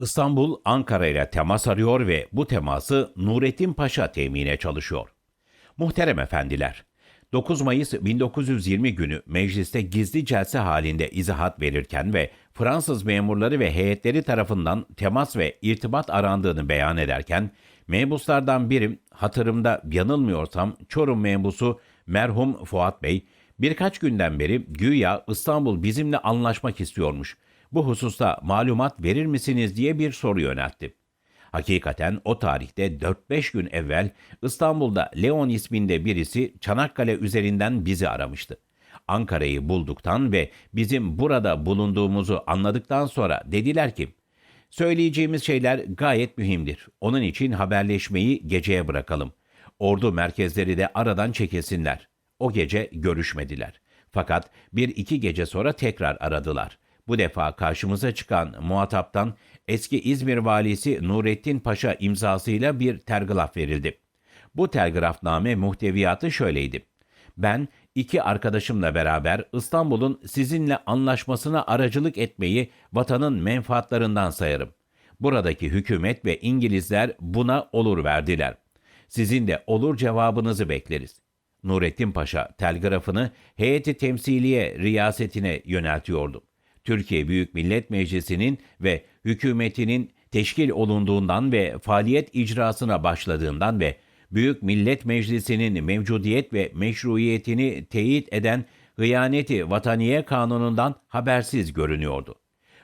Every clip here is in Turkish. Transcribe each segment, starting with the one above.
İstanbul, Ankara ile temas arıyor ve bu teması Nurettin Paşa temine çalışıyor. Muhterem efendiler, 9 Mayıs 1920 günü mecliste gizli celse halinde izahat verirken ve Fransız memurları ve heyetleri tarafından temas ve irtibat arandığını beyan ederken, mebuslardan biri, hatırımda yanılmıyorsam Çorum mebusu merhum Fuat Bey, birkaç günden beri güya İstanbul bizimle anlaşmak istiyormuş. Bu hususta malumat verir misiniz diye bir soru yöneltti. Hakikaten o tarihte 4-5 gün evvel İstanbul'da Leon isminde birisi Çanakkale üzerinden bizi aramıştı. Ankara'yı bulduktan ve bizim burada bulunduğumuzu anladıktan sonra dediler ki, söyleyeceğimiz şeyler gayet mühimdir. Onun için haberleşmeyi geceye bırakalım. Ordu merkezleri de aradan çekilsinler. O gece görüşmediler. Fakat bir iki gece sonra tekrar aradılar. Bu defa karşımıza çıkan muhataptan eski İzmir valisi Nurettin Paşa imzasıyla bir telgraf verildi. Bu telgrafname muhteviyatı şöyleydi. Ben iki arkadaşımla beraber İstanbul'un sizinle anlaşmasına aracılık etmeyi vatanın menfaatlarından sayarım. Buradaki hükümet ve İngilizler buna olur verdiler. Sizin de olur cevabınızı bekleriz. Nurettin Paşa telgrafını heyeti temsiliye riyasetine yöneltiyordu. Türkiye Büyük Millet Meclisi'nin ve hükümetinin teşkil olunduğundan ve faaliyet icrasına başladığından ve Büyük Millet Meclisi'nin mevcudiyet ve meşruiyetini teyit eden Hıyaneti Vataniye Kanunu'ndan habersiz görünüyordu.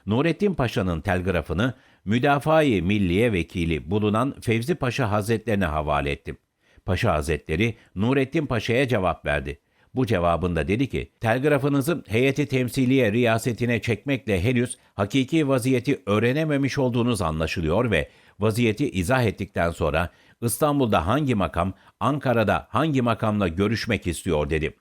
Nurettin Paşa'nın telgrafını Müdafaa-i Milliye Vekili bulunan Fevzi Paşa Hazretlerine havale ettim. Paşa Hazretleri Nurettin Paşa'ya cevap verdi. Bu cevabında dedi ki, telgrafınızı heyeti temsiliye riyasetine çekmekle henüz hakiki vaziyeti öğrenememiş olduğunuz anlaşılıyor ve vaziyeti izah ettikten sonra İstanbul'da hangi makam, Ankara'da hangi makamla görüşmek istiyor dedi.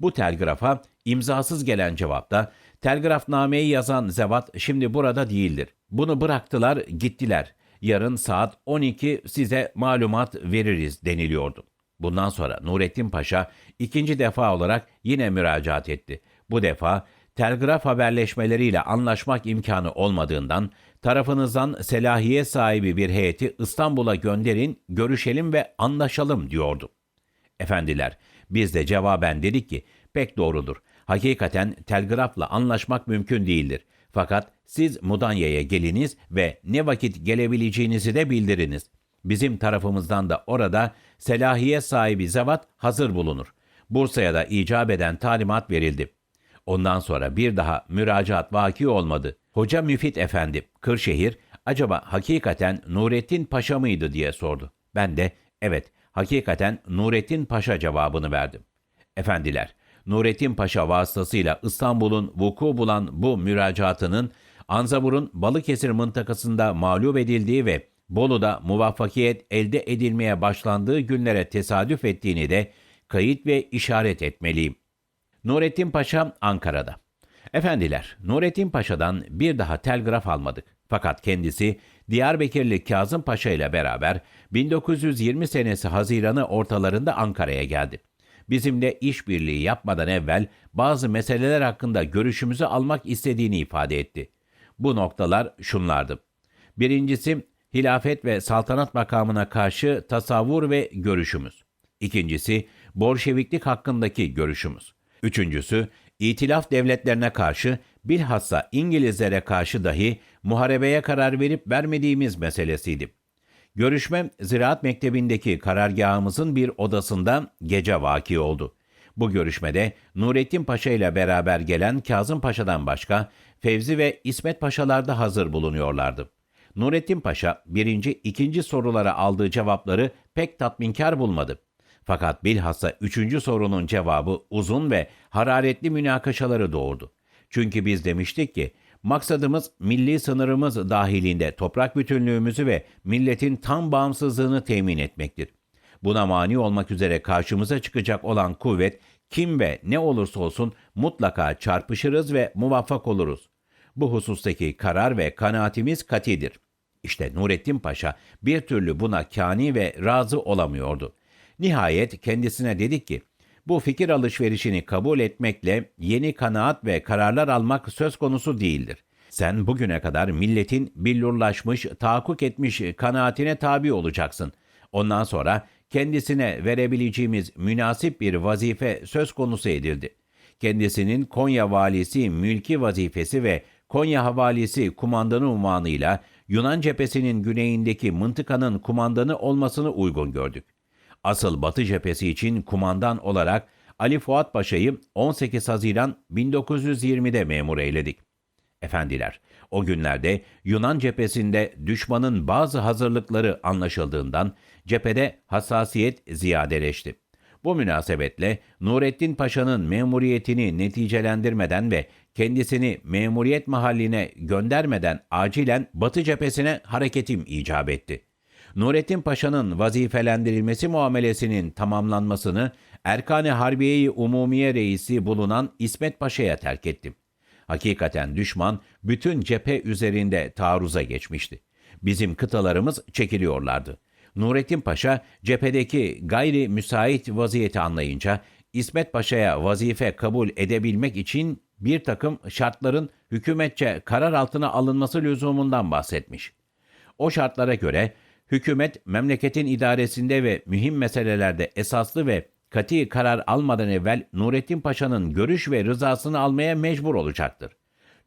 Bu telgrafa imzasız gelen cevapta telgrafnameyi yazan zevat şimdi burada değildir. Bunu bıraktılar gittiler. Yarın saat 12 size malumat veririz deniliyordu. Bundan sonra Nurettin Paşa ikinci defa olarak yine müracaat etti. Bu defa telgraf haberleşmeleriyle anlaşmak imkanı olmadığından tarafınızdan selahiyet sahibi bir heyeti İstanbul'a gönderin, görüşelim ve anlaşalım diyordu. Efendiler, biz de cevaben dedik ki pek doğrudur. Hakikaten telgrafla anlaşmak mümkün değildir. Fakat siz Mudanya'ya geliniz ve ne vakit gelebileceğinizi de bildiriniz. Bizim tarafımızdan da orada selahiyet sahibi zevat hazır bulunur. Bursa'ya da icap eden talimat verildi. Ondan sonra bir daha müracaat vaki olmadı. Hoca Müfit Efendi, Kırşehir, acaba hakikaten Nurettin Paşa mıydı diye sordu. Ben de evet, hakikaten Nurettin Paşa cevabını verdim. Efendiler, Nurettin Paşa vasıtasıyla İstanbul'un vuku bulan bu müracaatının Anzabur'un Balıkesir mıntakasında mağlup edildiği ve Bolu'da muvaffakiyet elde edilmeye başlandığı günlere tesadüf ettiğini de kayıt ve işaret etmeliyim. Nurettin Paşa Ankara'da. Efendiler, Nurettin Paşa'dan bir daha telgraf almadık. Fakat kendisi Diyarbakırlı Kazım Paşa ile beraber 1920 senesi Haziran'ı ortalarında Ankara'ya geldi. Bizimle işbirliği yapmadan evvel bazı meseleler hakkında görüşümüzü almak istediğini ifade etti. Bu noktalar şunlardı. Birincisi, hilafet ve saltanat makamına karşı tasavvur ve görüşümüz. İkincisi, Bolşeviklik hakkındaki görüşümüz. Üçüncüsü, İtilaf devletlerine karşı bilhassa İngilizlere karşı dahi muharebeye karar verip vermediğimiz meselesiydi. Görüşme Ziraat Mektebi'ndeki karargahımızın bir odasında gece vaki oldu. Bu görüşmede Nurettin Paşa ile beraber gelen Kazım Paşa'dan başka Fevzi ve İsmet Paşalar da hazır bulunuyorlardı. Nurettin Paşa birinci, ikinci sorulara aldığı cevapları pek tatminkar bulmadı. Fakat bilhassa üçüncü sorunun cevabı uzun ve hararetli münakaşaları doğurdu. Çünkü biz demiştik ki, maksadımız milli sınırımız dahilinde toprak bütünlüğümüzü ve milletin tam bağımsızlığını temin etmektir. Buna mani olmak üzere karşımıza çıkacak olan kuvvet kim ve ne olursa olsun mutlaka çarpışırız ve muvaffak oluruz. Bu husustaki karar ve kanaatimiz katidir. İşte Nurettin Paşa bir türlü buna kani ve razı olamıyordu. Nihayet kendisine dedik ki, bu fikir alışverişini kabul etmekle yeni kanaat ve kararlar almak söz konusu değildir. Sen bugüne kadar milletin billurlaşmış, tahakkuk etmiş kanaatine tabi olacaksın. Ondan sonra kendisine verebileceğimiz münasip bir vazife söz konusu edildi. Kendisinin Konya valisi mülki vazifesi ve Konya havalisi kumandanı unvanıyla Yunan cephesinin güneyindeki mıntıkanın kumandanı olmasını uygun gördük. Asıl Batı cephesi için kumandan olarak Ali Fuat Paşa'yı 18 Haziran 1920'de memur eyledik. Efendiler, o günlerde Yunan cephesinde düşmanın bazı hazırlıkları anlaşıldığından cephede hassasiyet ziyadeleşti. Bu münasebetle Nurettin Paşa'nın memuriyetini neticelendirmeden ve kendisini memuriyet mahalline göndermeden acilen Batı cephesine hareketim icap etti. Nurettin Paşa'nın vazifelendirilmesi muamelesinin tamamlanmasını Erkane Harbiye-i Umumiye Reisi bulunan İsmet Paşa'ya terk ettim. Hakikaten düşman bütün cephe üzerinde taarruza geçmişti. Bizim kıtalarımız çekiliyorlardı. Nurettin Paşa cephedeki gayri müsait vaziyeti anlayınca İsmet Paşa'ya vazife kabul edebilmek için bir takım şartların hükümetçe karar altına alınması lüzumundan bahsetmiş. O şartlara göre hükümet memleketin idaresinde ve mühim meselelerde esaslı ve kati karar almadan evvel Nurettin Paşa'nın görüş ve rızasını almaya mecbur olacaktır.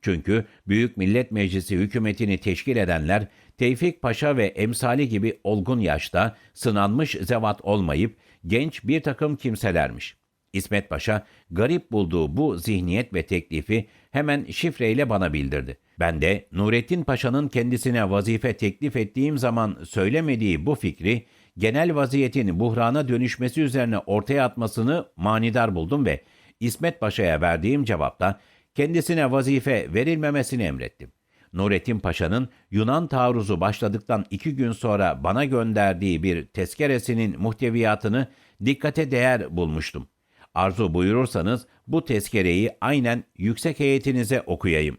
Çünkü Büyük Millet Meclisi hükümetini teşkil edenler Tevfik Paşa ve emsali gibi olgun yaşta sınanmış zevat olmayıp genç bir takım kimselermiş. İsmet Paşa garip bulduğu bu zihniyet ve teklifi hemen şifreyle bana bildirdi. Ben de Nurettin Paşa'nın kendisine vazife teklif ettiğim zaman söylemediği bu fikri genel vaziyetin buhrana dönüşmesi üzerine ortaya atmasını manidar buldum ve İsmet Paşa'ya verdiğim cevapta kendisine vazife verilmemesini emrettim. Nurettin Paşa'nın Yunan taarruzu başladıktan iki gün sonra bana gönderdiği bir tezkeresinin muhteviyatını dikkate değer bulmuştum. Arzu buyurursanız bu tezkereyi aynen yüksek heyetinize okuyayım.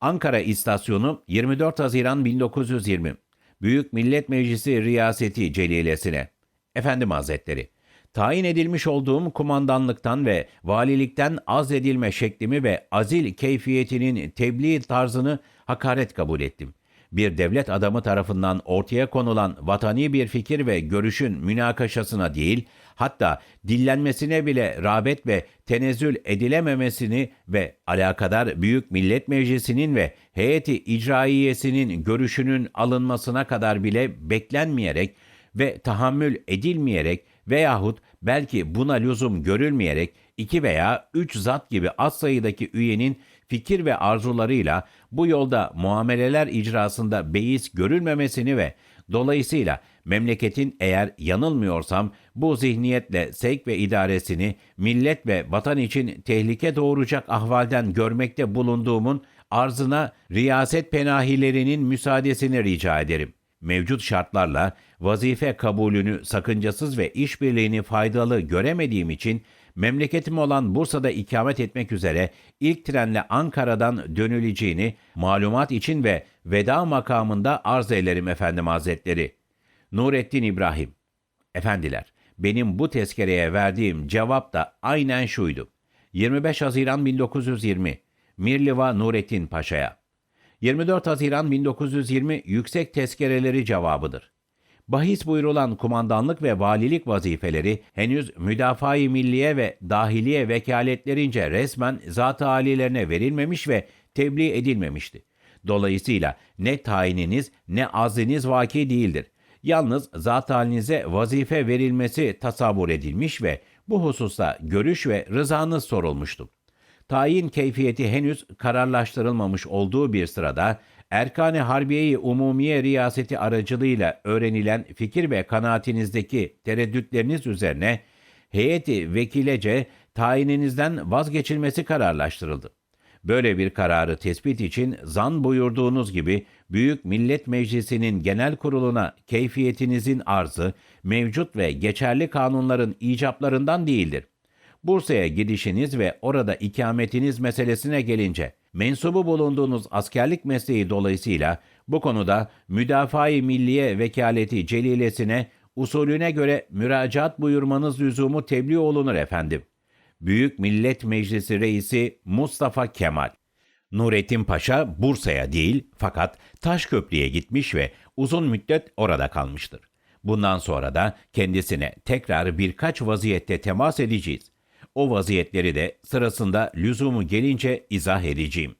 Ankara İstasyonu 24 Haziran 1920 Büyük Millet Meclisi Riyaseti Celilesine Efendim Hazretleri Tayin edilmiş olduğum kumandanlıktan ve valilikten az edilme şeklimi ve azil keyfiyetinin tebliğ tarzını hakaret kabul ettim. Bir devlet adamı tarafından ortaya konulan vatani bir fikir ve görüşün münakaşasına değil, hatta dillenmesine bile rağbet ve tenezzül edilememesini ve alakadar Büyük Millet Meclisi'nin ve heyeti icraiyesinin görüşünün alınmasına kadar bile beklenmeyerek ve tahammül edilmeyerek veyahut belki buna lüzum görülmeyerek iki veya üç zat gibi az sayıdaki üyenin fikir ve arzularıyla bu yolda muameleler icrasında beis görülmemesini ve dolayısıyla memleketin eğer yanılmıyorsam bu zihniyetle sevk ve idaresini millet ve vatan için tehlike doğuracak ahvalden görmekte bulunduğumun arzına riyaset penahilerinin müsaadesini rica ederim. Mevcut şartlarla vazife kabulünü sakıncasız ve işbirliğini faydalı göremediğim için memleketim olan Bursa'da ikamet etmek üzere ilk trenle Ankara'dan dönüleceğini malumat için ve veda makamında arz ederim efendim hazretleri. Nurettin İbrahim Efendiler, benim bu tezkereye verdiğim cevap da aynen şuydu. 25 Haziran 1920 Mirliva Nurettin Paşa'ya 24 Haziran 1920 yüksek tezkereleri cevabıdır. Bahis buyurulan kumandanlık ve valilik vazifeleri henüz müdafaa-i milliye ve dahiliye vekaletlerince resmen zat-ı alilerine verilmemiş ve tebliğ edilmemişti. Dolayısıyla ne tayininiz ne azliniz vaki değildir. Yalnız zat halinize vazife verilmesi tasavvur edilmiş ve bu hususta görüş ve rızanız sorulmuştu tayin keyfiyeti henüz kararlaştırılmamış olduğu bir sırada Erkane Harbiye-i Umumiye Riyaseti aracılığıyla öğrenilen fikir ve kanaatinizdeki tereddütleriniz üzerine heyeti vekilece tayininizden vazgeçilmesi kararlaştırıldı. Böyle bir kararı tespit için zan buyurduğunuz gibi Büyük Millet Meclisi'nin genel kuruluna keyfiyetinizin arzı mevcut ve geçerli kanunların icaplarından değildir. Bursa'ya gidişiniz ve orada ikametiniz meselesine gelince, mensubu bulunduğunuz askerlik mesleği dolayısıyla bu konuda Müdafaa-i Milliye Vekaleti Celilesine usulüne göre müracaat buyurmanız lüzumu tebliğ olunur efendim. Büyük Millet Meclisi Reisi Mustafa Kemal Nurettin Paşa Bursa'ya değil fakat Taşköprü'ye gitmiş ve uzun müddet orada kalmıştır. Bundan sonra da kendisine tekrar birkaç vaziyette temas edeceğiz. O vaziyetleri de sırasında lüzumu gelince izah edeceğim.